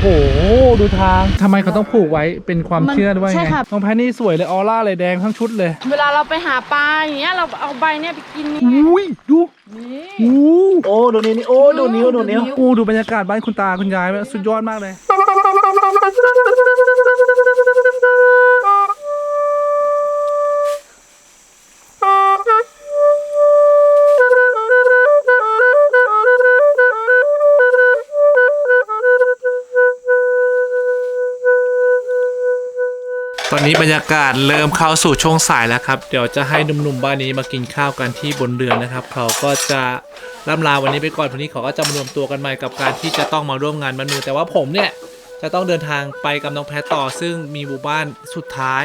โห ดูทางทำไมเขาต้องผูกไว้เป็นความมันเชื่อด้วยใช่ไงค่ะ น้องแพทนี่สวยเลยออร่าเลยแดงทั้งชุดเลยเวลาเราไปหาปลาอย่างเงี้ยเราเอาใบเนี้ยไปกินนี่ไงอุ้ยดูนี่อู้ โอ้ ดูนี่นี่ โอ้ ดูนิ้ว ดูนิ้วอู้ดูบรรยากาศบ้านคุณตาคุณยายสุดยอดมากเลย ตอนนี้บรรยากาศเริ่มเข้าสู่ช่วงสายแล้วครับ เดี๋ยวจะให้หนุ่มๆบ้านนี้มากินข้าวกันที่บนเรือนนะครับ เขาก็จะล่ำลาวันนี้ไปก่อนพรุ่งนี้เขาก็จะมารวมตัวกันใหม่กับการที่จะต้องมาร่วมงานมันมือแต่ว่าผมเนี่ยจะต้องเดินทางไปกับน้องแพทต่อ ซึ่งมีหมู่บ้านสุดท้าย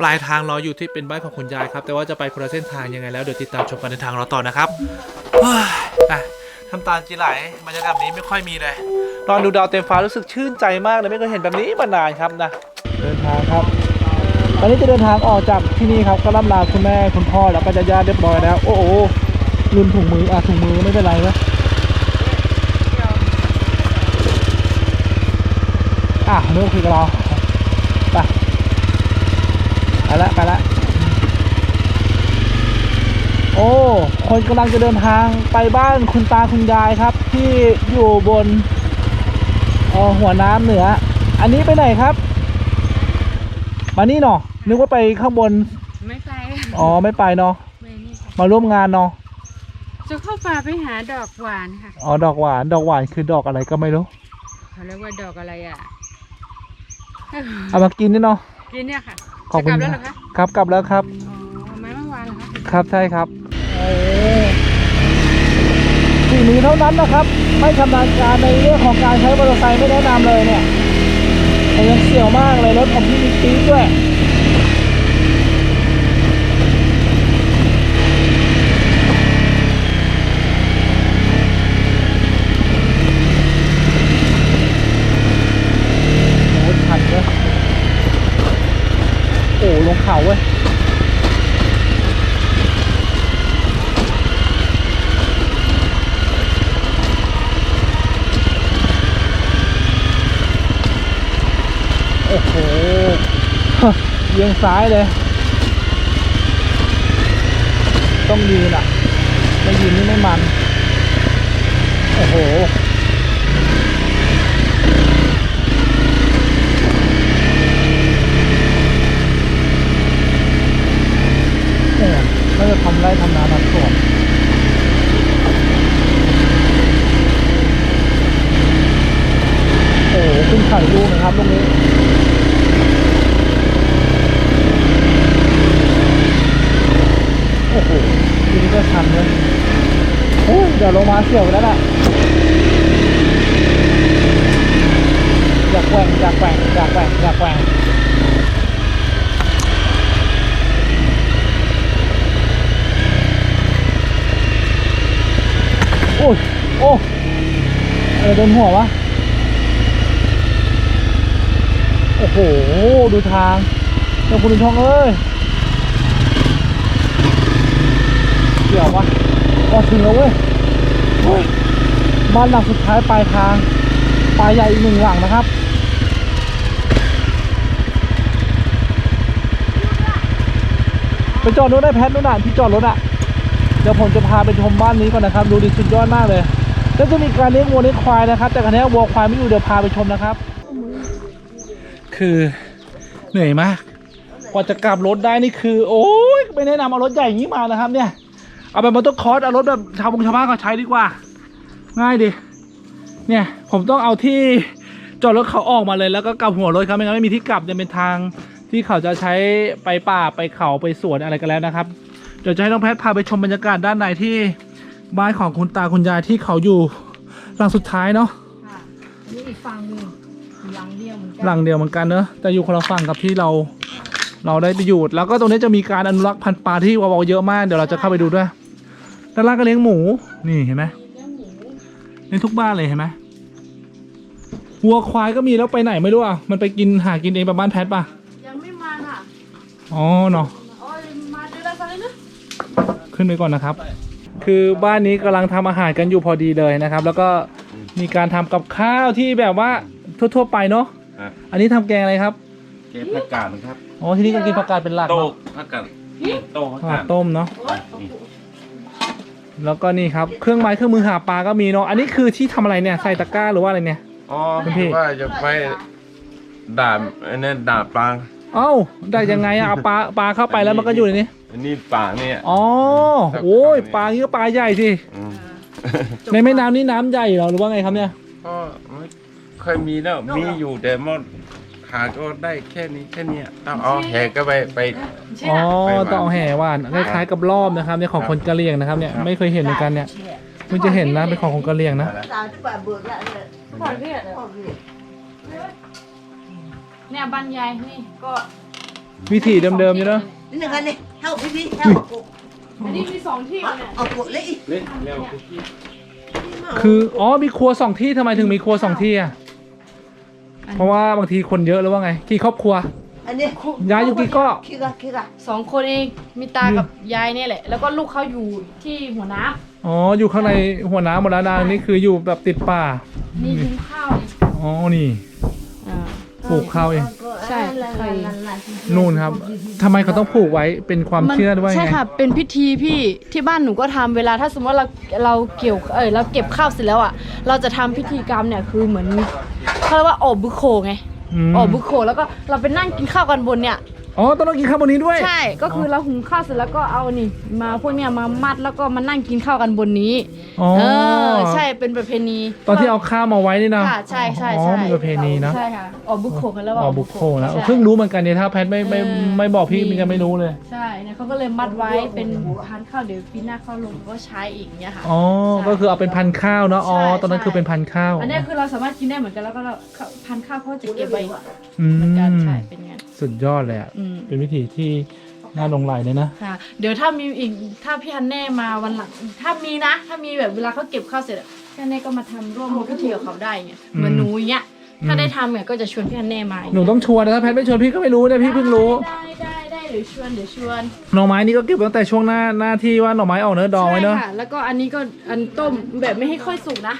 ปลายทางรออยู่ที่เป็นบ้านของคุณยายครับ แต่ว่าจะไปคนละเส้นทางยังไงแล้วเดี๋ยวติดตามชมกันในทางราต่อนะครับเฮ้ยอะทำตาจีไหลบรรยากาศนี้ไม่ค่อยมีเลยนอนดูดาวเต็มฟ้ารู้สึกชื่นใจมากเลยไม่เคยเห็นแบบนี้มานานครับนะเดินทางครับ ตอนนี้จะเดินทางออกจากที่นี่ครับก็ล่ำลาคุณแม่คุณพ่อแล้วก็ญาติเรียบร้อยแล้ว โอ้โหลืมถุงมืออะถุงมือไม่เป็นไรนะอะนี่ก็คือกับเราไปไปละไปละโอ้คนกำลังจะเดินทางไปบ้านคุณตาคุณยายครับ ที่อยู่บนออหัวน้ำเหนือ อันนี้ไปไหนครับ มานี่เนาะนึกว่าไปข้างบน ไม่ไปอ๋อไม่ไปเนาะไม่นี่ค่ะมาร่วมงานเนาะจะเข้าป่าไปหาดอกหวานค่ะ อ๋อดอกหวานดอกหวานคือดอกอะไรก็ไม่รู้เขาเรียกว่าดอกอะไรอะ เอามากินนี่เนาะกินเนี่ยค่ะขอบคุณจะกลับแล้วเหรอคะ ครับกลับแล้วครับ อ๋อไม่เมื่อวานเหรอคะ ครับใช่ครับโอ้สี่มือเท่านั้นนะครับ ไม่ชำนาญการในเรื่องของการใช้มอเตอร์ไซค์ไม่แนะนำเลยเนี่ย ผมยังเสี่ยวมากเลยรถของพี่มีปี๊ดด้วยโอ้ชันเลยโอ้ลงเขาเว้ย โอ้โห เอียงซ้ายเลย ต้องยืนอะ ไม่ยืนนี่ไม่มัน โอ้โหเนี่ยก็จะทำไรทำนาทำสวนโอ้โหขึ้นไข่ลูกนะครับตรงนี้ โอ้โหทีนี้ก็ชันเลยโอ้ ยเดี๋ยวลงมาเสี่ยวแล้วแหละอยากแกว่งอยากแกว่งอยากแกว่งอยากแกว่งโอ้ยโอ้เออโดนหัววะ โอ้โห ดูทางเจ้าคุณช่องเอ้ยเกี่ยววะพอถึงแล้วเว้ย บ้านหลังสุดท้ายปลายทางปลายใหญ่อีกหนึ่งหลังนะครับไปจอดรถได้แพทนู่นน่ะที่จอดรถอะเดี๋ยวผมจะพาไปชมบ้านนี้ก่อนนะครับ ดูดิสุดยอดมากเลย แล้วจะมีการเลี้ยงวัวเลี้ยงควายนะครับ แต่ครั้นี้วัวควายไม่อยู่เดี๋ยวพาไปชมนะครับ คือเหนื่อยมากกว่าจะกลับรถได้นี่คือ โอ้ยไม่แนะนำเอารถใหญ่อย่างนี้มานะครับเนี่ย เอาแบบมอเตอร์คอร์สเอารถแบบชาวบงชาวบ้านเขาใช้ดีกว่า ง่ายดิเนี่ยผมต้องเอาที่จอดรถเขาออกมาเลยแล้วก็กลับหัวรถครับไม่งั้นไม่มีที่กลับจะเป็นทางที่เขาจะใช้ไปป่าไปเขาไปสวนอะไรกันแล้วนะครับเดี๋ยวจะให้น้องแพทพาไปชมบรรยากาศด้านในที่บ้านของคุณตาคุณยายที่เขาอยู่หลังสุดท้ายเนาะค่ะนี่อีกฝั่งหนึ่งหลังเดียวเหมือนกัหลังเดียวเหมือนกันเนอะแต่อยู่คนละฝั่งกับที่เรา เราได้ไปอยู่แล้วก็ตรงนี้จะมีการอนุรักษ์พันธุ์ปลาที่วาวาเยอะมากเดี๋ยวเราจะเข้าไปดูด้วยด้านล่างก็เลี้ยงหมูนี่เห็นไหมเลี้ยงหมูเลี้ยงทุกบ้านเลยเห็นไหมวัวควายก็มีแล้วไปไหนไม่รู้อะมันไปกินหากินเองประบ้านแพทป่ะยังไม่มาค่ะอ๋อเนาะโอ้ยมาเดือนละครั้งเลยนะขึ้นไปก่อนนะครับ คือบ้านนี้กำลังทำอาหารกันอยู่พอดีเลยนะครับ แล้วก็มีการทำกับข้าวที่แบบว่าทั่ว ๆ ไปเนาะครับอันนี้ทำแกงอะไรครับเก็บผักกาดนะครับ อ๋อที่นี่ก็กินผักกาดเป็นหลักโตเนาะผักกาดโตผักอ่ากาดต้มเนาะนี่แล้วก็นี่ครับเครื่องไม้เครื่องมือหาปลาก็มีเนาะ อันนี้คือที่ทำอะไรเนี่ยใส่ตะกร้าหรือว่าอะไรเนี่ย อ๋อคุณพี่ ว่าจะไปดาบอันนี้ดาบปลาเอ้าได้ยังไงอะเอาปลาปลาเข้าไปแล้วมันก็อยู่ในนี้ อันนี้ปลาเนี่ย อ๋อโอ้ยปลานี่ก็ปลาใหญ่สิมในแม่น้ำนี่น้ำใหญ่เหรอหรือว่าไงครับเนี่ย ก็ไม่เคยมีแล้ว มีอยู่แต่หมด หาก็ได้แค่นี้แค่เนี้ยต้องเอาแหก็ไปไป อ๋อไปหวานต้องเอาแห่ว่านคล้ายๆกับรอบนะครับเนี่ยของคนกะเหรี่ยงนะครับเนี่ยไม่เคยเห็นเหมือนกันเนี่ยเพิ่งจะเห็นนะเป็นของคนกะเหรี่ยงนะขอเรียกเนี่ยบ้านยายนี่ก็วิธีเดิมๆอยู่เนาะนี่นะคะนี่เท่าพี่พี่เท่ากูอันนี้มีสองที่เนี่ยเอากูเลยเล่นเร็วคุกกี้คืออ๋อมีครัวสองที่ทำไมถึงมีครัวสองที่อะ เพราะว่าบางทีคนเยอะหรือว่าไงกี่ครอบครัว อันนี้ยายอยู่กี่ก็คิกะคิกะสองคนเองมีตากับยายเนี่ยแหละ แล้วก็ลูกเขาอยู่ที่หัวน้อ๋ออยู่ข้างในหัวน้ำหมดแล้วนะนี่คืออยู่แบบติดป่าำนี่ยุงข้าวนี่อ๋อนี่อ่า ปลูกข้าวเอง ใช่เคยนู่นครับทำไมเขาต้องผูกไว้เป็นความเชื่อหรือว่าใช่ไงค่ะ เป็นพิธีพี่ที่บ้านหนูก็ทำเวลาถ้าสมมติว่าเราเราเกี่ยวเออเราเก็บข้าวเสร็จแล้วอะเราจะทำพิธีกรรมเนี่ยคือเหมือนเขาเรียกว่าออกบุโคไงมออกบุโคแล้วก็เราไปนั่งกินข้าวกันบนเนี่ย อ๋อต้องกินข้าวบนนี้ด้วย ใช่ ก็คือเราหุงข้าวเสร็จแล้วก็เอานี่ มาพวกเนี้ยมามัดแล้วก็มานั่งกินข้าวกันบนนี้ อ๋อ เออ ใช่ เป็นประเพณีตอนที่เอาข้าวมาไว้นี่นะค่ะใช่ใช่อ๋อใช่มีประเพณีนะใช่ค่ะออกบุโคกันแล้วว่าอ๋อบุกโคนะใช่ เพิ่งรู้เหมือนกันเนี่ยถ้าแพทไม่ไม่เออ ไม่บอกพี่มีมันจะไม่รู้เลย ใช่เนี่ยเขาก็เลยมัดไว้เป็นพันธุ์ข้าวเดี๋ยวปีหน้าเข้าลงก็ใช้อีกเนี่ยค่ะ อ๋อ ใช่ก็คือเอาเป็นพันธุ์ข้าวเนาะ อ๋อ ใช่ตอนนั้นใช่ คือเป็นพันธุ์ข้าวอันเนี้ยคือเราสามารถกินได้เหมือนกันแล้วก็เราพันธุ์ข้าวเขาจะเก็บไว้อืเหมือนกันมใช่เป็นงั้น สุดยอดเลยอะอืมเป็นวิธีที่น่าหลงไหลเลยนะ ค่ะ เดี๋ยวถ้ามีอีกถ้าพี่ฮันแน่มาวันหลังถ้ามีนะ ถ้ามีแบบเวลาเขาเก็บข้าวเสร็จอะพี่ฮันแน่ก็มาทำร่วมพิธีกับเขาได้เงี้ยเหมือนหนูอย่างเงี้ยถ้าได้ทำเนี่ยก็จะชวนพี่ฮันแน่มาหนูต้องชวนนะถ้าแพทไม่ชวนพี่ก็ไม่รู้นะพี่เพิ่งรู้ ได้ได้ได้เดี๋ยวชวนเดี๋ยวชวนหน่อไม้นี่ก็เก็บตั้งแต่ช่วงหน้าหน้าที่ว่าหน่อไม้ออกเนื้อะดองไว้เนอะใช่ค่ะแล้วก็อันนี้ก็อันต้มแบบไม่ให้ค่อยสุกนะ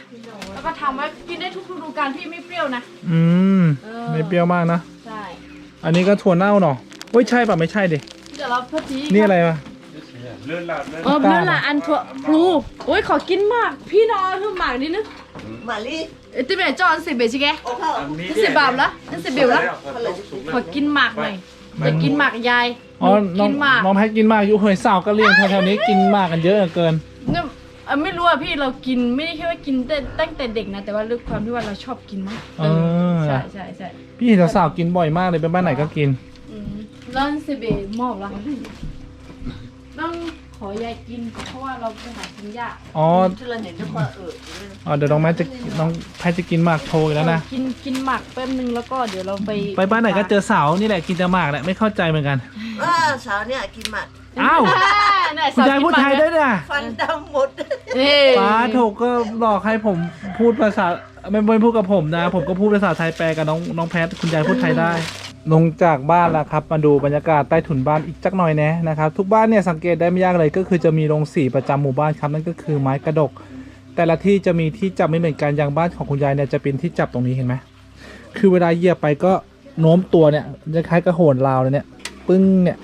แล้วก็ทำไว้กินได้ทุกฤดูกาลพี่ไม่เปรี้ยวนะ อืม เออ ไม่เปรี้ยวมากนะใช่ อันนี้ก็ถั่วเน่าเนาะเฮ้ยใช่ป่ะไม่ใช่ดิเดี๋ยวเราเพิ่มทีนี่อะไรวะ เลื่อนลาดเลื่อนเออนั่นแหละอันถั่วพลูโอ้ยขอกินหมาก พี่น้อยคือหมากนิดนึงมาลีเอ้ยติเบจอนสิเบชิแกโอ้เข้านั่นสิบาทละนั่นสิเบลละขอกินหมากหน่อยอยากกินหมากยายอ๋อน้อกิงนหมากน้องแพทกินมากอยู่เฮยสาวก็เลี้ยงแถวๆนี้กินมากกันเยอะเหลือเกินเนี่ย เอ่อไม่รู้อะพี่เรากินไม่ได้แค่ว่ากินแต่ตั้งแต่เด็กนะแต่ว่าด้วยความที่ว่าเราชอบกินมากเออ ใช่ใช่ใช่พี่เห็นสาวๆกินบ่อยมากเลยไปบ้านไหนก็กินอืมแล้วนั่นสิเบมอบละต้องขอยายกินเพราะว่าเราไปหากินยากอ๋อที่เราเห็นทุกคนเอออ๋อเดี๋ยวน้องแพทจะน้องแพทจะกินหมากโชว์อีกแล้วนะกินกินหมากแป๊บนึงแล้วก็เดี๋ยวเราไปไปบ้านไหนก็เจอสาวนี่แหละกินแต่หมากแหละไม่เข้าใจเหมือนกัน ว่าสาวเนี่ยกินหมัด อ้าวเนี่ยคุณยายพูดไทยด้วยเนี่ยฟันดำหมดเอ้ยป้าถูกก็หลอกให้ผมพูดภาษาไม่ไม่พูดกับผมนะ ผมก็พูดภาษาไทยแปลกับน้องน้องแพทคุณยายพูดไทยได้ ลงจากบ้านแล้วครับ มาดูบรรยากาศใต้ถุนบ้านอีกจักหน่อยแนะนะครับ ทุกบ้านเนี่ยสังเกตได้ไม่ยากเลยก็คือจะมีโรงสีประจำหมู่บ้านครับนั่นก็คือไม้กระดก แต่ละที่จะมีที่จับไม่เหมือนกันอย่างบ้านของคุณยายเนี่ยจะเป็นที่จับตรงนี้เห็นไหมคือเวลาเหยียบไปก็โน้มตัวเนี่ยจะคล้ายกระโหนราวเลยเนี่ย ปึ้งเนี่ย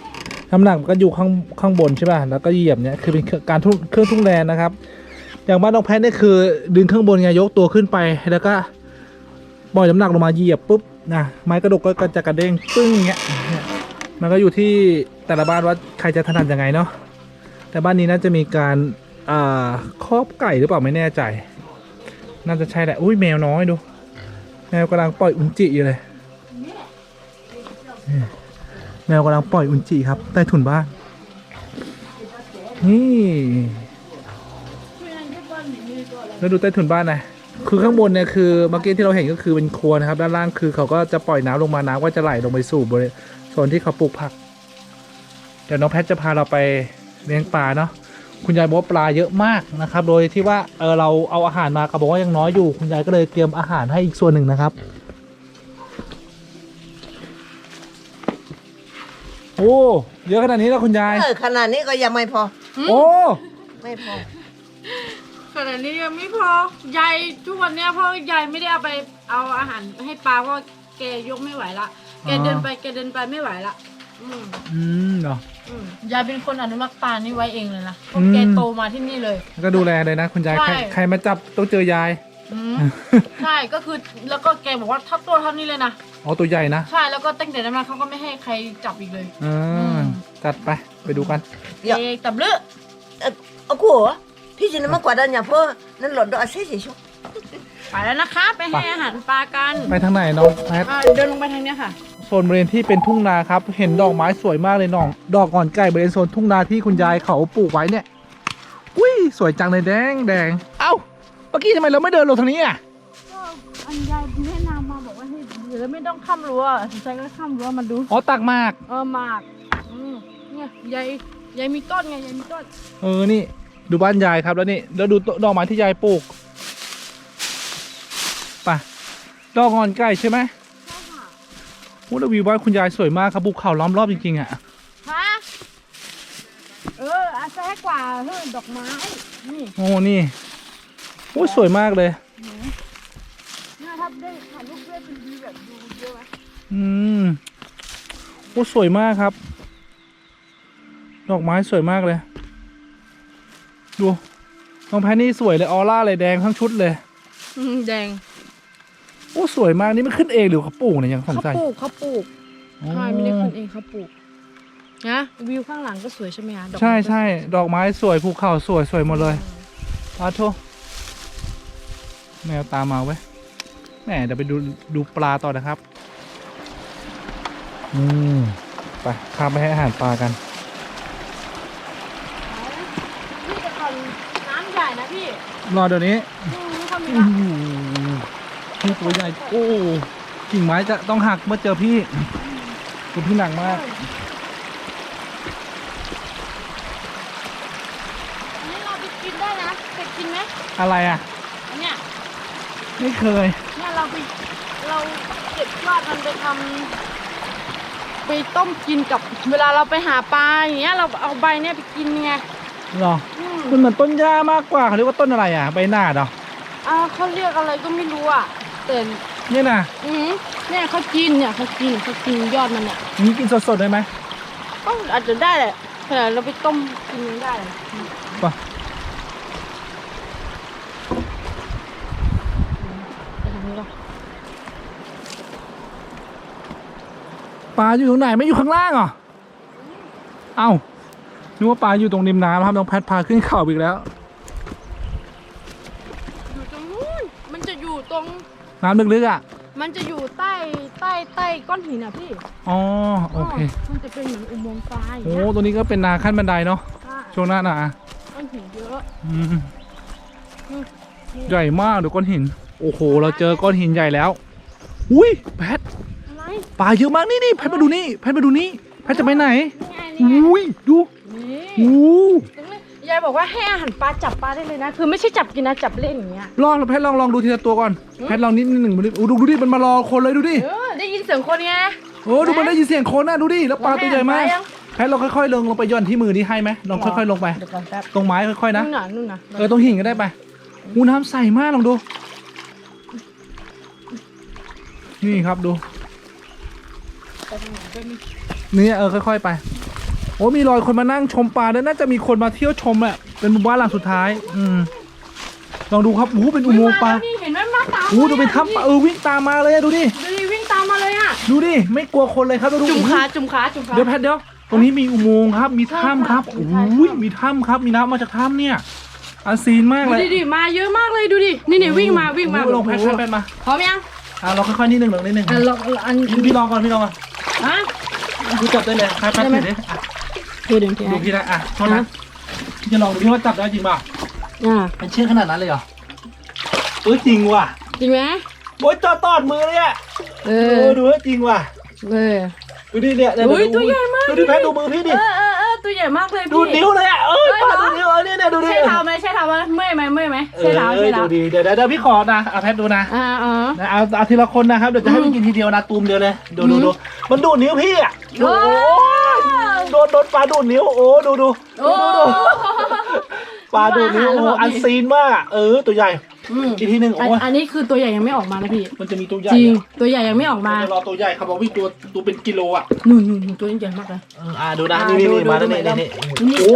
น้ำหนักมันก็อยู่ข้างข้างบนใช่ป่ะแล้วก็เหยียบเนี่ยคือเป็นการทุ่นเครื่องทุ่นแรงนะครับ อย่างบ้านน้องแพทนี่คือ ดึงข้างบนไงยกตัวขึ้นไปแล้วก็ปล่อยน้ำหนักลงมาเหยียบปุ๊บนะไม้กระดกก็จะกระเด้งปึ้งเงี้ยมันก็อยู่ที่แต่ละบ้านว่าใครจะถนัดยังไงเนาะแต่บ้านนี้น่าจะมีการอ่าครอบไก่หรือเปล่าไม่แน่ใจ น่าจะใช่แหละอุ้ยแมวน้อยดูแมวกำลังปล่อยอุนจิอยู่เลย แมวกำลังปล่อยอุนจิครับ ใต้ถุนบ้าน นี่ แล้วดูใต้ถุนบ้านนะคือข้างบนเนี่ยคือเมื่อกี้ที่เราเห็นก็คือเป็นครัวนะครับ ด้านล่างคือเขาก็จะปล่อยน้ำลงมาน้ำก็จะไหลลงไปสู่บริเวณโซนที่เขาปลูกผัก เดี๋ยวน้องแพทจะพาเราไปเลี้ยงปลาเนาะคุณยายบอกว่าปลาเยอะมากนะครับ โดยที่ว่าเออเราเอาอาหารมาก็บอกว่ายังน้อยอยู่ คุณยายก็เลยเตรียมอาหารให้อีกส่วนหนึ่งนะครับ โอ้เยอะขนาดนี้แล้วคุณยาย เออขนาดนี้ก็ยังไม่พอ โอ้ไม่พอ ขนาดนี้ยังไม่พอยายทุกวันเนี้ยเพราะยายไม่ได้เอาไปเอาอาหารให้ปลาเพราะแกยกไม่ไหวละแกเดินไปแกเดินไปไม่ไหวละอืมอืมเนาะ อืมยายเป็นคนอนุรักษ์ปลานี่ไว้เองเลยนะเพราะอืมแกโตมาที่นี่เลย ก็ดูแลเลยนะ คุณยายใช่ใครใครมาจับต้องเจอยาย อืมใช่ก็คือแล้วก็แกบอกว่าถ้าตัวเท่านี้เลยนะอ๋อตัวใหญ่นะใช่แล้วก็ตั้งแต่นั้นมาเขาก็ไม่ให้ใครจับอีกเลยอ่อืามจัดไปไปดูกันเอกตับลือเอากูเหรอพี่จินมากกว่าดันอย่าเพิ่นั่นหล่นดอกอาเซ่สิชุบไปแล้วนะคะ ไปให้อาหารปลากันไปทางไหนน้องแพทอ่าเดินลงไปทางเนี้ยค่ะ โซนบริเวณที่เป็นทุ่งนาครับ เห็นดอกไม้สวยมากเลยน้อง ดอกก่อนไก่บริเวณโซนทุ่งนาที่คุณยายเขาปลูกไว้เนี่ยอุ้ยสวยจังเลยแดงแดงเอ้า เมื่อกี้ทำไมเราไม่เดินลงทางนี้อะก็อันยายแนะนำมาบอกว่าให้เดี๋ยวไม่ต้องข้ามรั้วสนใจก็ข้ามรั้วมาดูอ๋อตักมาก เออหมากอืมเนี่ยยายยายมีต้นไงยายมีต้นเออนี่ ดูบ้านยายครับแล้วนี่แล้วดูดอกไม้ที่ยายปลูกไปดอกงอนไก่ใช่ไหมใช่ค่ะโอ้แล้ววิวบ้านคุณยายสวยมากครับภูเขาล้อมรอบจริงๆอะฮะเอออาแซ่กว่าเฮ้ยดอกไม้นี่โอ้นี่ โอ้สวยมากเลยเนี่ยถ้าได้ถ่ายรูปด้วยเป็นดีแบบดูเยอะไหมอืมโอ้สวยมากครับ ดอกไม้สวยมากเลย ดูน้องแพนนี่สวยเลยออร่าเลยแดงทั้งชุดเลยอืมแดงโอ้สวยมากนี่มันขึ้นเองหรือเขาปลูกเนี่ยยังสงเขาสัยปลูกเขาปลูกอ๋อใช่ไม่ได้ขึ้นเองเขาปลูกนะวิวข้างหลังก็สวยใช่ไหมคะดอกไม้ใช่ใช่ดอกไม้สวยภูเขาสวยสวยหมดเลยอาโท แมวตามมาเว้ยแหมเดี๋ยวไปดูดูปลาต่อนะครับ อืมไปข้ามไปให้อาหารปลากัน พี่แต่ก่อนน้ำใหญ่นะพี่รอเดี๋ยวนี้อืมไม่ค่อยมีโอ้ละโหพี่ตัวใหญ่ โอ้กิ่งไม้จะต้องหักเมื่อเจอพี่ตัวพี่หนักมาก อันนี้เราไปกินได้นะไปกินไหมอะไรอะอันเนี้ย ไม่เคย เนี่ยเราไปเราเก็บยอดมันไปทำไปต้มกินกับเวลาเราไปหาปลาอย่างเงี้ยเราเอาใบเนี่ยไปกินไงหรอ อืมมันเหมือนต้นหญ้ามากกว่าเขาเรียกว่าต้นอะไรอะ ใบหน้าดเหรออ่าเขาเรียกอะไรก็ไม่รู้อะแต่เนี่ยนะอืมเนี่ยเขากินเนี่ยเขากินเขากินยอดมันเนี่ยนี่กินสดๆได้ไหมก็อาจจะได้แหละแต่เราไปต้มกินยังได้เลยป่ะไปทางนี้หรอ ปลาอยู่ตรงไหนไม่อยู่ข้างล่างเหรอ เอ้านึกว่าปลาอยู่ตรงริมน้ำครับน้องแพทพาขึ้นเขาอีกแล้ว อยู่ตรงนู้น มันจะอยู่ตรง น้ำลึกๆอะ มันจะอยู่ใต้ใต้ใต้ก้อนหินอะพี่อ๋อโอเค มันจะเป็นเหมือนอุโมงค์ไฟอย่างโอ้เงี้ยตัวนี้ก็เป็นนาขั้นบันไดเนาะใช่ช่วงหน้าหนาก้อนหินเยอะอืมอืมใหญ่มากดูก้อนหิน โอ้โห เราเจอก้อนหินใหญ่แล้ว อุ้ยแพทอะไร ปลาเยอะมากนี่นี่แพทมาดูนี่แพทมาดูนี่แพทจะไปไหนนี่ไงนี่ไงอุ้ยดูนี่อู้ตรงนี้ยายบอกว่าให้อาหารปลาจับปลาได้เลยนะ คือไม่ใช่จับกินนะจับเล่นอย่างเงี้ยลองแพทลองลองดูทีละตัวก่อนอืมแพทลองนิดหนึ่งดูดิอู้ดูดูดิมันมารอคนเลยดูดิเออได้ยินเสียงคนไงโอ้ดูมันได้ยินเสียงคนนะดูดิแล้วปลาตัวใหญ่มากให้อาหารปลายังแพทลองค่อยๆลงลงไปย่อนที่มือนี่ให้ไหมลองค่อยๆลงไปเดี๋ยวก่อนแป๊บตรงไม้ค่อยๆนะนู่นน่ะนู่นน่ะเออตรงหินก็ได้ไปอูน้ำใสมากลองดู นี่ครับดู ไปทางไหนไปมีนี่เออค่อย ๆ ไป โอ้มีรอยคนมานั่งชมปลาด้วยน่าจะมีคนมาเที่ยวชมแหละเป็นหมู่บ้านหลังสุดท้าย อืมลองดูครับโอ้โหเป็นอุโมงค์ปลานี่เห็นไหมมาตามโอ้โหดูเป็นถ้ำปลาเออวิ่งตามมาเลยอะดูดิดูดิวิ่งตามมาเลยอะดูดิไม่กลัวคนเลยครับดูจุ่มโอ้โหขาจุ่มขาจุ่มขาเดี๋ยวแพทเดี๋ยวตรงนี้มีอุโมงค์ครับ มีถ้ำครับใช่โอ้ค่ะโหมีถ้ำครับ มีน้ำมาจากถ้ำเนี่ยอันซีนมากดูเลยดิดิมาเยอะมากเลยดูดินี่นี่วิ่งมาวิ่งมาโอ้โหลงแพทแพทแพทมาพร้อมยังอะเราค่อยๆนิดหนึ่งลงนิดหนึ่งอะลองอันพี่ลองก่อนพี่ลองก่อน อะพี่จับได้เลยแพทแพทได้ไหมถือดิอะเดี๋ยวเดี๋ยวเดี๋ยวดูพี่นะอะโทษนะพี่จะลองดูพี่ว่าจับได้จริงเปล่าอะเป็นเชือกขนาดนั้นเลยเหรอเออจริงว่ะจริงไหมโอ้ยจอดตอดมือเลยอะเอเอออดูว่าจริงว่ะเออดูดิเนี่ยเนี่ยอุ๊ยดูตัวใหญ่มากดูดิแพทดูมือพี่ดิเออเออเออ ตัวใหญ่มากเลยดูพี่ นิ้วเลยอะเอ้ยเอ้ยปาเหรอ ดูนิ้วเออเนี่ยเนี่ยดูดิใช่เท้าไหมใช่เท้าไหมเมื่อยไหมเมื่อยไหมเอใช่เท้าอใช่เท้าดูดิเดี๋ยวเดี๋ยวเดี๋ยวพี่ขอนะเอาแพทดูนะอ่าอ๋อนะเอาเอาทีละคนนะครับเดี๋ยวจะให้อืมพี่กินทีเดียวนะตูมเดียวเลยดูดูอืมดูมันดูดนิ้วพี่อะโอ้โอ้ยโดนโดนปลาดูดนิ้วโอ้ดูดูโอ้ดูดูดู ปลาดูดนิ้วโอ้โหอันซีนมากอะเออตัวใหญ่ อืมอีกทีหนึ่งโอ้อันยอันนี้คือตัวใหญ่ยังไม่ออกมานะพี่ มันจะมีตัวใหญ่จริงอะตัวใหญ่ยังไม่ออกมาจะรอตัวใหญ่ครับบอกว่าตัวตัวเป็นกิโลอะนู่นนู่นนู่นตัวใหญ่มากเลยเอออ่าดูนะอ่านี่นี่ดูนี่ดูมาแล้วดูนี่ดูนี่นี่โอ้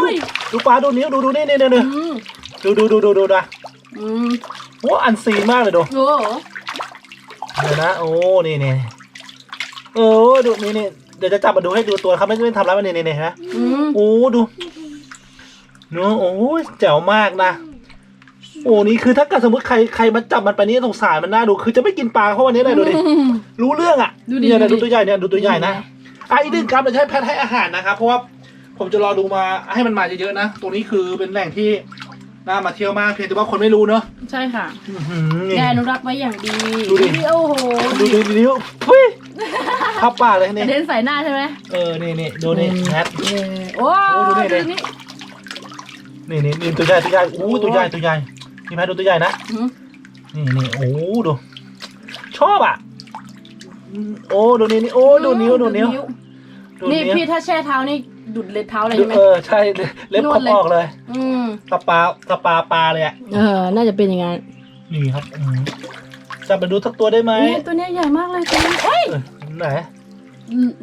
ดูดูปลาดูนิ้วดูดูนี่นี่นี่นี่อืมดูดูดูดูดูนะอืมโอ้อันซีนมากเลยดูโอ้โหเดี๋ยวนะโอ้นี่นี่เออดูนี่นี่เดี๋ยวจะจับมาดูให้ดูตัวครับไม่ไม่ทำร้ายมันนี่นี่นี่ฮะอืมโอ้ดูเนื้อโอ้ยแจ๋วมากนะ โอ้นี่คือถ้าเกิดสมมติใครใครมาจับมันไปนี่สงสารมันน่าดู คือจะไม่กินปลาเพราะวันนี้เลยดูดิรู้เรื่องอะดูดิเนี่ยนะดูดูดิ ตัวใหญ่เนี่ยดูตัวใหญ่นะดูดิอะอีกหนึ่งครับเราจะให้แพทย์ให้อาหารนะครับเพราะว่าผมจะรอดูมาให้มันมาเยอะๆนะตรงนี้คือเป็นแหล่งที่น่ามาเที่ยวมากเพียงแต่ว่าคนไม่รู้เนอะใช่ค่ะอื้อหือนี่ แกอนุรักษ์ไว้อย่างดีดูดิโอ้โหดูดูดูนิ้วเฮ้ยเข้าปากเลยกนี่ระเด็นใส่หน้าใช่ไหมเออนี่นี่ดูนี่แพท เออโอ้โอ้ดูดูดินี่นี่นี่นี่ตัวใหญ่ตัวใหญ่โอ้ตัวใหญ่ตัวใหญ่ นี่แพทดูตัวใหญ่นะ อืมนี่นี่โอ้ดู ชอบอะอืมโอ้ดูนี่นี่โอ้ดูนิ้วดูนิ้วดูนี่นิ้วพี่ถ้าแช่เท้านี่ดุดเล็บเท้าเลยใช่ไหม เออใช่เล็บนวขดบเลย ออกเลยอืมสปาสปาปลาเลยอะเออ น่าจะเป็นอย่างงั้นนี่ครับอืมจับไปดูสักตัวได้ไหมเนี่ยตัวเนี้ยใหญ่มากเลยตัวนี้เอ้ยเออไหน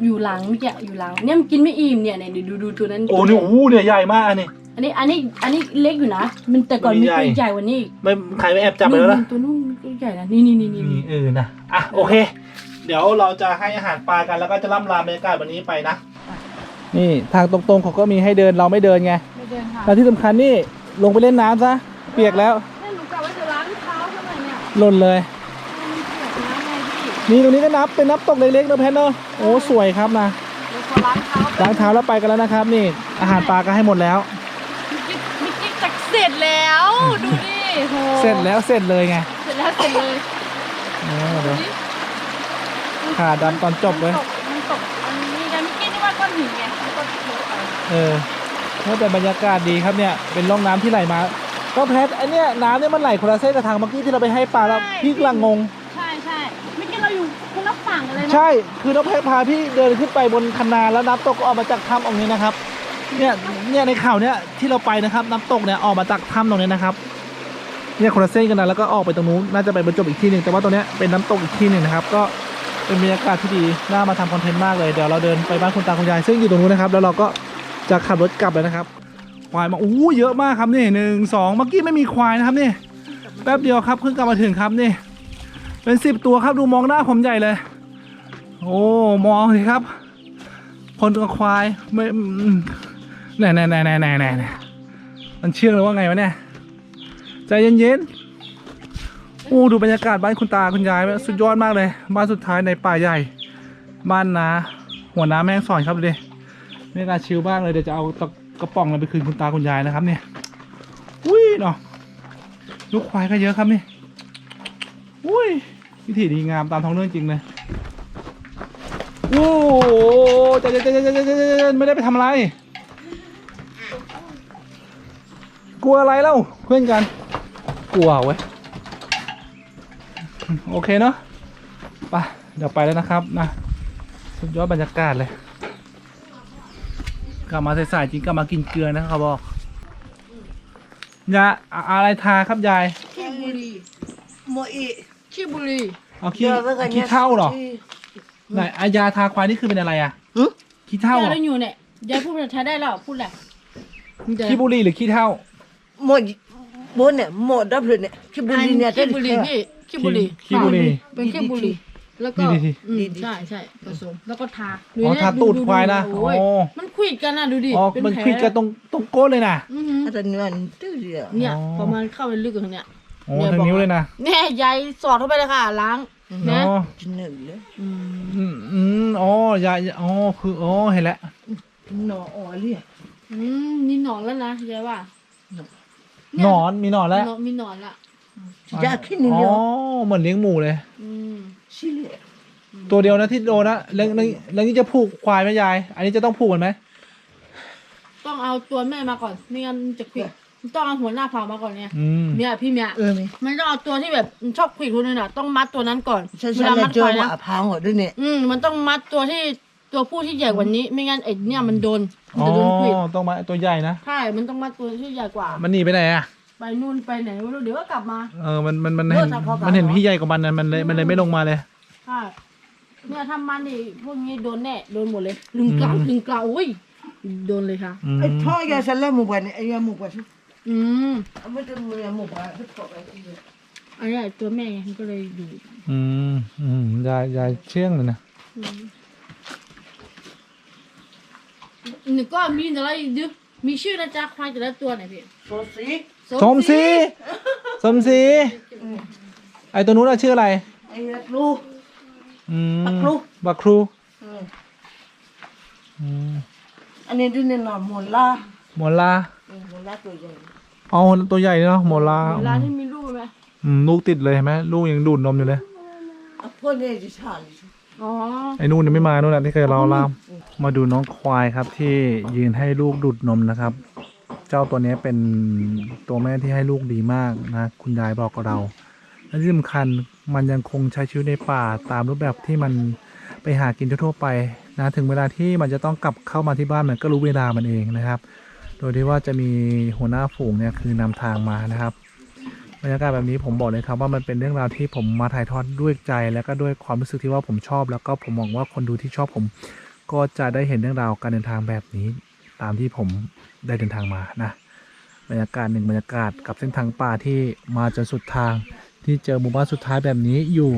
อยู่หลังเมื่อกี้อยู่หลังเนี่ยมันกินไม่อิ่มเนี่ยเนี่ยดูดูตัวนั้นโอ้นี่โอ้เนี่ยใหญ่มากอันนี้ อันนี้อันนี้อันนี้เล็กอยู่นะ มันแต่ก่อนมันมีมีตัวใหญ่ใหญ่กว่านี้อีกไม่ใครไม่แอบจับไปแล้วนะนู่นตัวนู้นตัวใหญ่นะนี่นี่นี่นี่นี่เออนะอะโอเค เดี๋ยวเราจะให้อาหารปลากันแล้วก็จะล่ำลาบรรยากาศวันนี้ไปนะนี่ทางตรงๆเขาก็มีให้เดินเราไม่เดินไงไม่เดินค่ะแล้วที่สำคัญนี่ลงไปเล่นน้ำซะเปียกแล้วเนี่ยหนูกะว่าจะล้างเท้าเท่าไหร่เนี่ยหล่นเลยมันเปียกน้ำไงพี่นี่ตรงนี้ก็นับเป็นน้ำตกเล็กๆนะแพทเนอะโอ้สวยครับนะเดี๋ยวขอล้างเท้าล้างเท้าแล้วไปกันแล้วนะครับ นี่อาหารปลาก็ให้หมดแล้วมิกกี้มิกกี้จัก เสร็จแล้ว ดูดิโหเสร็จแล้วเสร็จเลยไงเสร็จแล้วเสร็จเลยเออเดี๋ยวขาดำตอนจบเลย มันตกมันมีกันมิกกี้นี่ว่าก้อนหินไงมันก็ทะลุไปเออแต่บรรยากาศดีครับเนี่ย เป็นร่องน้ำที่ไหลมา ก็แพทไอเนี่ยน้ำเนี่ยมันไหลคนละเส้นกับทางเมื่อกี้ที่เราไปให้ปลาแล้วพี่กำลังงง ใช่ใช่มิกกี้เราอยู่คนละฝั่งกันเลยนะ ใช่ คือน้องแพทพาพี่เดินขึ้นไปบนคันนาแล้วน้ำตกก็ออกมาจากถ้ำตรงนี้นะครับ เนี่ยเนี่ยในข่าวเนี่ยที่เราไปนะครับน้ำตกเนี่ยออกมาจากถ้ำตรงนี้นะครับเนี่ยคนละเส้นกันนะแล้วก็ออกไปตรงนู้นน่าจะไปบรรจบอีกที่หนึ่งแต่ว่าตรงเนี้ยเป็นน้ำตกอีกที่หนึ่งนะครับก็เป็นบรรยากาศที่ดีน่ามาทำคอนเทนต์มากเลยเดี๋ยวเราเดินไปบ้านคุณตาคุณยายซึ่งอยู่ตรงนู้นนะครับแล้วเราก็จะขับรถกลับเลยนะครับควายมาอู้เยอะมากครับนี่หนึ่งสองเมื่อกี้ไม่มีควายนะครับนี่แป๊บเดียวครับเพิ่งกลับมาถึงครับนี่ เป็นสิบตัวครับดูมองหน้าผมใหญ่เลย โอ้มองสิครับ คนกับควายไม่ แน่แน่แน่แน่แน่แน่แน่มันเชื่องหรือว่าไงวะเนี่ย ใจเย็นๆโอ้ดูบรรยากาศบ้านคุณตาคุณยายสุดยอดมากเลย บ้านสุดท้ายในป่าใหญ่ บ้านนาหัวน้าแม่งสอนครับดูดิบรรยาชิลมากเลยเดี๋ยวจะเอากระป๋องอะไรไปคืนคุณตาคุณยายนะครับเนี่ยอุ้ยเนาะลูกควายก็เยอะครับนี่อุ้ยวิถีดีงามตามท้องเรื่องจริงเลยโอ้โหใจเย็นใจเย็นใจเย็นใจเย็นไม่ได้ไปทำอะไร กลัวอะไรเล่าเพื่อนกัน กลัวเว้ยโอเคเนาะไปเดี๋ยวไปแล้วนะครับนะสุดยอดบรรยากาศเลย กลับมาสายๆจริงกลับมากินเกลือนะครับบอกยาอะอะไรทาครับยายขี้บุหรี่โมอีขี้บุหรี่เอาขี้ขี้เท่าเหรอไหนอายาทาควายนี่คือเป็นอะไรอะหึขี้เท่าเหรยายอเราอยู่เนี่ยยายพูดภาษาไทยได้แล้วพูดแหละขี้บุหรี่หรือขี้เท่า โมโบเนี่ยโมดับเลยเนี่ยคิบุรีเนี่ยขี้บุหรี่พี่ขี้บุหรี่ขี้บุหรี่เป็นขี้บุหรี่แล้วก็ดีดีอืมใช่ใช่ผสมแล้วก็ทาอ๋อเนี่ยทาตูดควายนะโอ้ยอ๋อ มันขวิดกันนะดูดิอ๋อเป็นมันแผลควิดกันตรงตรงก้นเลยนะอื้อหืออาจารย์นันตื้อเดียวเนี่ยอ๋อประมาณเข้าไปลึกกว่าเนี่ยโอ้ทางนิ้วเลยนะแน่ยายสอดเข้าไปเลยค่ะล้างอ๋นะอจินหนึ่งเลยอืมอืมอืมอ๋อยายอ๋อคืออ๋อเห็นแล้วหนออ๋อเลยอืมมีหนอนแล้วนะยายว่า หนอ นมีหนอนแล้วหนอนมีหนอนละยาขึ้นนี่อ๋อเดียวเหมือนเลี้ยงหมูเลย อืมชิเลยตัวเดียวนะที่โดนนะแล้วแล้วแล้วนี่จะผูกควายไหมยาย อันนี้จะต้องผูกกันไหมต้องเอาตัวแม่มาก่อนไม่งั้นมันจะขวิดต้องเอาหัวหน้าเผามาก่อนเนี่ยอืม เนี่ยพี่เมียเออไหมมันต้องเอาตัวที่แบบชอบขวิดคนนึงน่ะต้องมัดตัวนั้นก่อนฉันเวฉันลาเลมัยดเจคอวายว่านะพาวหัวด้วยเนี่ยอืมมันต้องมัดตัวที่ ตัวผู้ที่ใหญ่กว่านี้ ไม่งั้นไอ้เนี่ยมันโดนมันอ๋อจะโดนควิดต้องมาตัวใหญ่นะใช่มันต้องมาตัวที่ใหญ่กว่า มันหนีไปไหนอะไปนู่นไปไหนไม่รู้เดี๋ยวก็กลับมา เออมันมันมันเห็นเลิกทำความสะอาด มันเห็นพี่ใหญ่กว่ามันนะมันเลยมันเลยไม่ลงมาเลย ใช่เนี่ยถ้ามันนี่พวกนี้โดนแน่โดนหมดเลยลึงกล่าวลึงกล่าวโอ้ยโดนเลยค่ะ อืมไอ้ท่อแกฉันเล่หมู่บ้านไอ้ยาหมู่บ้านอืมเอาไม่ต้องมือหมู่บ้านทุกคนไปอันนี้ตัวแม่ไงมันก็เลยดูดอืมอืมยายยายเชื่องเลยนะอืม หนูก็มีอะไรอีกดึมีชื่อนะจ๊ะควายแต่ละตัวไหนพี่โซซีสมศรีสมศรีไอตัวนู้นอะชื่ออะไร ไอ้ลูก อืมบักครู บักครูอืมอันนี้ด้วยเนี่ยหมอนล่าหมอลาหมอนล่าตัวใหญ่เอาตัวใหญ่เนาะหมอลาเวลาที่มีลูกไหมอืมลูกติดเลยเห็นไหมลูกยังดูดนมอยู่เลยอะพวกนี้จะฉาดอ๋ อไอ้นู่นยังไม่มานู่นแหละที่เคยเราลามมาดูน้องควายครับที่ยืนให้ลูกดูดนมนะครับ เจ้าตัวนี้เป็นตัวแม่ที่ให้ลูกดีมากนะ คุณยายบอกกับเราและที่สำคัญมันยังคงใช้ชีวิตในป่าตามรูปแบบที่มันไปหากินทั่วๆไปนะถึงเวลาที่มันจะต้องกลับเข้ามาที่บ้านมันก็รู้เวลามันเองนะครับ โดยที่ว่าจะมีหัวหน้าฝูงเนี่ยคือนำทางมานะครับ บรรยากาศแบบนี้ผมบอกเลยครับว่ามันเป็นเรื่องราวที่ผมมาถ่ายทอดด้วยใจ แล้วก็ด้วยความรู้สึกที่ว่าผมชอบ แล้วก็ผมมองว่าคนดูที่ชอบผม ก็จะได้เห็นเรื่องราวการเดินทางแบบนี้ ตามที่ผมได้เดินทางมานะบรรยากาศหนึ่งบรรยากาศกับเส้นทางป่าที่มาจนสุดทาง ที่เจอหมู่บ้านสุดท้ายแบบนี้อยู่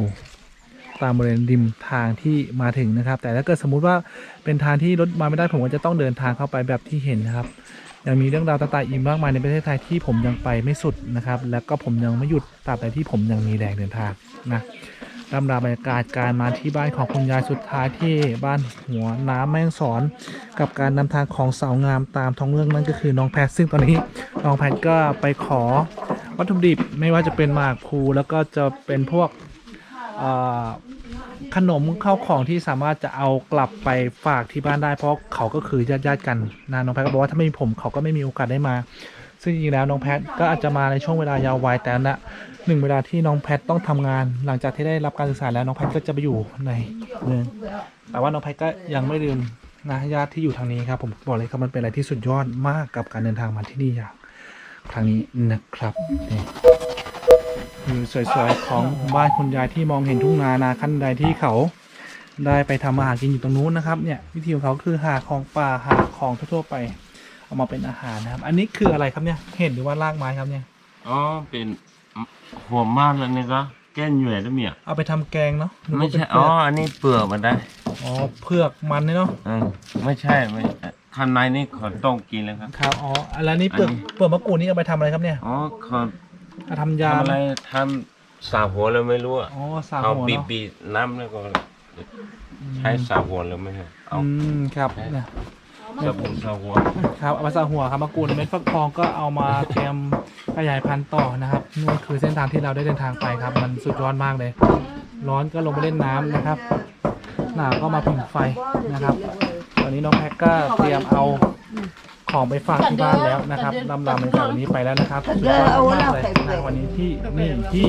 ตามบริเวณริมทางที่มาถึงนะครับ แต่ถ้าเกิดสมมุติว่าเป็นทางที่รถมาไม่ได้ผมก็จะต้องเดินทางเข้าไปแบบที่เห็นนะครับ ยังมีเรื่องราวต่างๆอีกมากมายในประเทศไทยที่ผมยังไปไม่สุดนะครับ แล้วก็ผมยังไม่หยุดตราบใดที่ผมยังมีแรงเดินทางนะรำลาบรรยากาศการมาที่บ้านของคุณยายสุดท้ายที่บ้านหัวน้ำแม่งสอน กับการนำทางของสาวงามตามท้องเรื่องนั่นก็คือน้องแพทซึ่งตอนนี้น้องแพทก็ไปขอวัตถุดิบไม่ว่าจะเป็นหมากพลูแล้วก็จะเป็นพวกอ ขนมข้าวของที่สามารถจะเอากลับไปฝากที่บ้านได้ เพราะเขาก็คือญาติญาติกันนะน้องแพทก็บอกว่าถ้าไม่มีผมเขาก็ไม่มีโอกาสได้มา ซึ่งจริงๆแล้วน้องแพทก็อาจจะมาในช่วงเวลายาววัยแต่ณหนึ่งเวลาที่น้องแพทต้องทำงาน หลังจากที่ได้รับการศึกษาแล้วน้องแพทก็จะไปอยู่ในเมืองแต่ว่าน้องแพทก็ยังไม่ลืมนะญาติที่อยู่ทางนี้ครับผมบอกเลยครับมันเป็นอะไรที่สุดยอดมากกับการเดินทางมาที่นี่อย่างครั้งนี้นะครับนี่ วิวสวยๆของบ้านคุณยายที่มองเห็นทุ่งนานาขั้นใดที่เขา ได้ไปทำอาหารกินอยู่ตรงนู้นนะครับเนี่ยวิธีของเขาคือหาของป่าหาของทั่วๆไป เอามาเป็นอาหารนะครับ อันนี้คืออะไรครับเนี่ยเห็นหรือว่ารากไม้ครับเนี่ยอ๋อเป็นหัวมากแล้วนี่ก็แก้นเหนื่อยแล้วเมียเอาไปทำแกงเนาะหรือไม่ว่าเป็นใช่เปลือ๋ออกอันนี้เปลือกมันได้อ๋อเผือกมันเนี่ยเนาะเออไม่ใช่ไม่ข้างในนี่ขอต้องกินแล้วครับครับอ๋อแล้วนี่เปลือกอันนี้เปลือกมะกรูดนี่เอาไปทำอะไรครับเนี่ยอ๋อขอ เอาทำยาทำอะไรไหมทำสาหัวแล้วไม่รู้อะอ๋อสามเอาหัวบีบเนาะบีบน้ำแล้วก็ใช้สาหัวแล้วไม่ใช่เอาอืมครับเนี่ยสบู่สาหัวครับเอามาสาหัวครับมะกรูดเม็ดฟักทองก็เอามาเตรียมขยายพันธุ์ต่อนะครับนี่คือเส้นทางที่เราได้เดินทางไปครับ มันสุดยอดมากเลย ร้อนก็ลงไปเล่นน้ำนะครับ หนาวก็มาผิงไฟนะครับ ตอนนี้น้องแพ็กก็เตรียมเอา ของไปฝากที่บ้านแล้วนะครับลำลาในจากวันนี้ไปแล้วนะครับสุดยอดมากเลยนะวันนี้ที่นี่ที่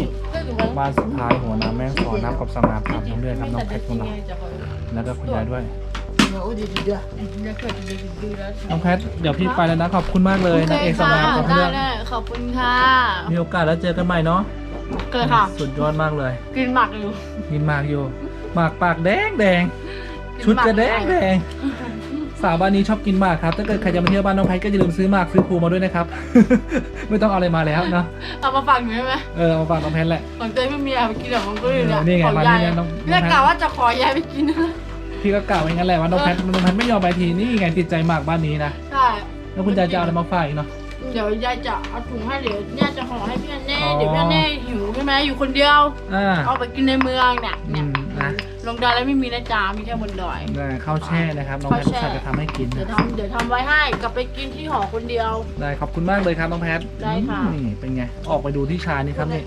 บ้านสุดท้ายหัวน้ำแม่งสอนน้ำกับสงามทำน้ำเลือดครับน้องแพ็กของเราแล้วก็คุณยายด้วยโอ้ดีดีเด้อน้องแพทเดี๋ยวพี่ไปแล้วนะขอบคุณมากเลยนะเอกสค่ะงามกับได้เพื่อนได้ขอบคุณค่ะ มีโอกาสแล้วเจอกันใหม่เนาะเกิดค่ะ สุดยอดมากเลย กินหมักอยู่ กินหมากอยู่ หมากปากแดงแดง ชุดกระแดงแดง สาวบ้านนี้ชอบกินหมากครับ ถ้าเกิดใครจะมาเที่ยวบ้านน้องแพทก็อย่าลืมซื้อหมากซื้อภูมาด้วยนะครับ ไม่ต้องเอาอะไรมาแล้วเนาะเอามาฝากหนูได้ไหมเออเอามาฝากน้องแพทแหละของเตยไม่มีอะไปกินแบบของก็เลยเนี่ยเออนี่ไงของมานี่ยายไงน้องเนี่ยกะว่าจะขอยายไปกินนะพี่ก็กล่าวไว้งั้นแหละว่าน้องแพทน้องแพทไม่ยอมไปทีนี่ไงติดใจหมากบ้านนี้นะใช่แล้วคุณยายจะเอาอะไรมาฝากอีกเนาะเดี๋ยวยายจะเอาถุงให้เดี๋ยวเนี่ยจะห่อให้พี่อันแน่อ๋อเดี๋ยวพี่อันแน่หิวใช่ไหมอยู่คนเดียวอ่าเอาไปกินในเมืองเนี่ยอืเนี่ยมนะ ลงดอยแล้วไม่มีนะจ๊ะมีแค่บนดอย ได้ข้าวแช่นะครับน้องแพทข้าวแช่ จะทำให้กินเดี๋ยวนะทำเดี๋ยวทำไว้ให้กลับไปกินที่หอคนเดียว ได้ขอบคุณมากเลยครับน้องแพทได้ค่ะ นี่เป็นไงออกไปดูที่ชานี่ครับนี่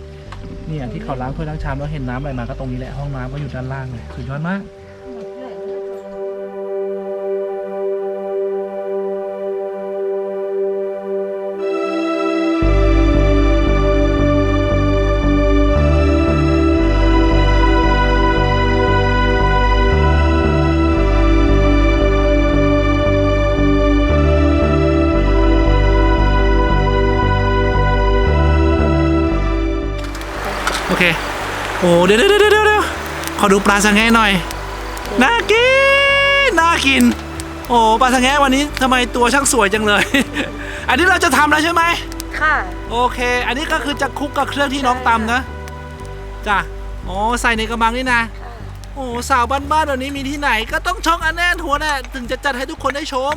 นี่อะที่เขาล้างถ้วยล้างชามแล้วเห็นน้ำอะไรมาก็ตรงนี้แหละห้องน้ำก็อยู่ด้านล่างเลยสุดยอดมาก โอ้เดี๋ยวเดี๋ยวเดี๋ยวเดี๋ยวขอดูปลาสังแงหน่อยน่ากินน่ากิน โอ้ปลาสังแงวันนี้ทำไมตัวช่างสวยจังเลย อันนี้เราจะทำแล้วใช่ไหมค่ะ โอเค อันนี้ก็คือจะคลุกกับเครื่องที่น้องตำนะจ้ะโอ้ใส่ในกระมังนี่นะโอ้สาวบ้านๆแบบนี้มีที่ไหนก็ต้องช่องอันแน่นหัวแน่ถึงจะจัดให้ทุกคนได้ชม